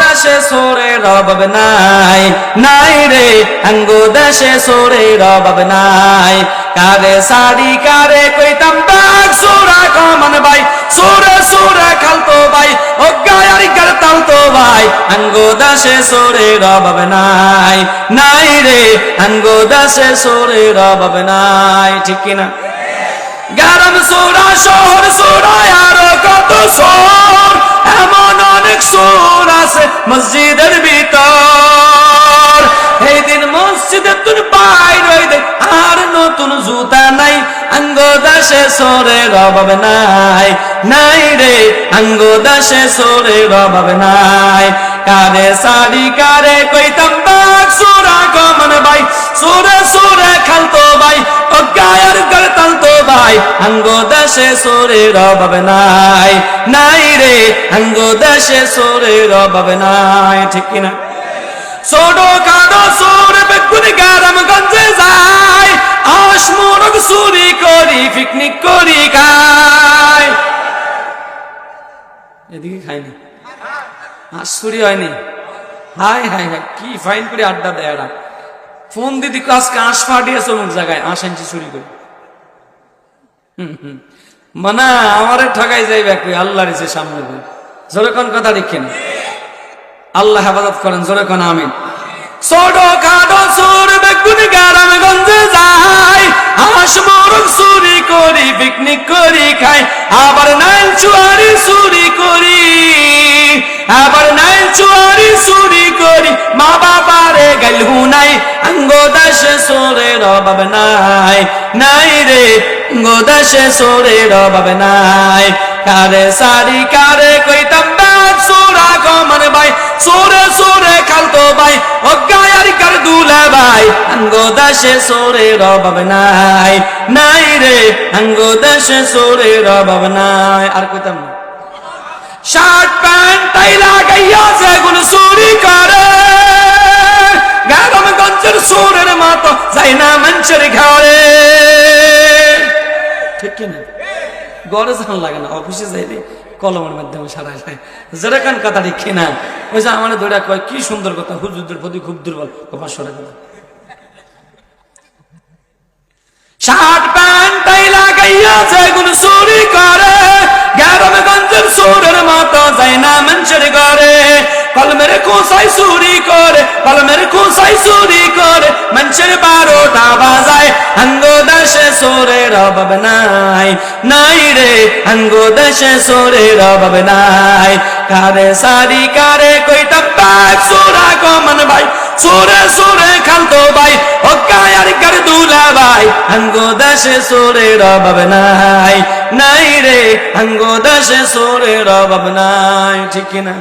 দাসে সোরে রব নাই নাই রে দাসে সোরে রব নাই। কারে সাড়ি কারে কইতাম বাগ সোরা কমন ভাই সোরে সোরে খালতো ভাই ও গায়ার করতাল তো ভাই দাসে সোরে রব নাই নাই রে দাসে সোরে রব নাই। ঠিক কিনা? গ্রাম সোরা শহর, সোরা আরও কত সোর এমন অনেক সোর আছে মসজিদের ভিতর। এই দিন মসজিদে তুই পাই রইদে আর নতুন জুতা নাই অঙ্গ দাসে সোরে রবাব নাই। নাই রে অঙ্গ দাসে সোরে রবাব নাই। কারে সাড়ি কারে কইতাম তো ভাই অঙ্গ দাসে সোরে রবাব নাই। নাই রে অঙ্গ দাসে সোরে রবাব নাই। ঠিক কিনা? ছোটো কাটো সোর বেগুনি গঞ্জে যায়। আস মোরগ চুরি করি পিকনিক করি খায়। এদিকে খাইনি। আস চুরি হয়নি। হাই হাই হাই কি ফাইন করে আড্ডা দেয় ফোন দিদি, আজকে আঁশ ফাটিয়েছে অমুক জায়গায়। আঁশ আনছি, চুরি করে। মানে আমারে ঠগাই যাইবে কই আল্লাহ রেছে সামনে কই জোরে কোন কথা লিখেন? আল্লাহ হেফাজত করেন, জোরে কোন, আমিন। পিকনিক করি খাই। আবার নাইল চুয়ারি, চুরি করি। আবার নাইল চুয়ারি, চুরি করি। মা বাবারে গেলহু নাই অঙ্গ দাসে সোরে রবাব নাই। নাই রে অঙ্গ দাসে সোরে রবাব নাই। কারে সারি, কারে কইতাম সোরা গমন ভাই, সোরে সোরে খালতো ভাই গায়ার কার দুলা ভাই। অঙ্গ দাসে সোরে রবাব নাই নাই রে অঙ্গ দাসে সোরে রবাব নাই। আর কইতাম শার্ট, প্যান্ট, টাই লাগাইয়া যেগুলো চুরি করে গ্রামগঞ্জের সুরের মতো যাই না মানুষের ঘরে। গড়ে জান লাগে না, অফিসে যাইলে কলমের মাধ্যমে সারা যায়। যেটা কান কথা ঠিক না ওই যে আমার দৌড়া কয়, কি সুন্দর কথা, হুজুরদের প্রতি খুব দুর্বল। পাঁচশো টাকা। শার্ট, প্যান্ট যেগুলো চুরি করে সুরের মতো যায় না ঘরে। কলমের চুরি করে, কলমের চুরি করে বারোটা বাজায়। দেশে সোরের অভাব নাই নাই রে অঙ্গ দেশে সোরের অভাব নাই কারে সারি কারে কইতাম পাক সোরা কমন ভাই। সোরে সোরে খালতো ভাই ও গায়ার গার দুলা ভাই। অঙ্গ দেশে সোরের অভাব নাই নাই রে অঙ্গ দেশে সোরের অভাব নাই ঠিক কিনা?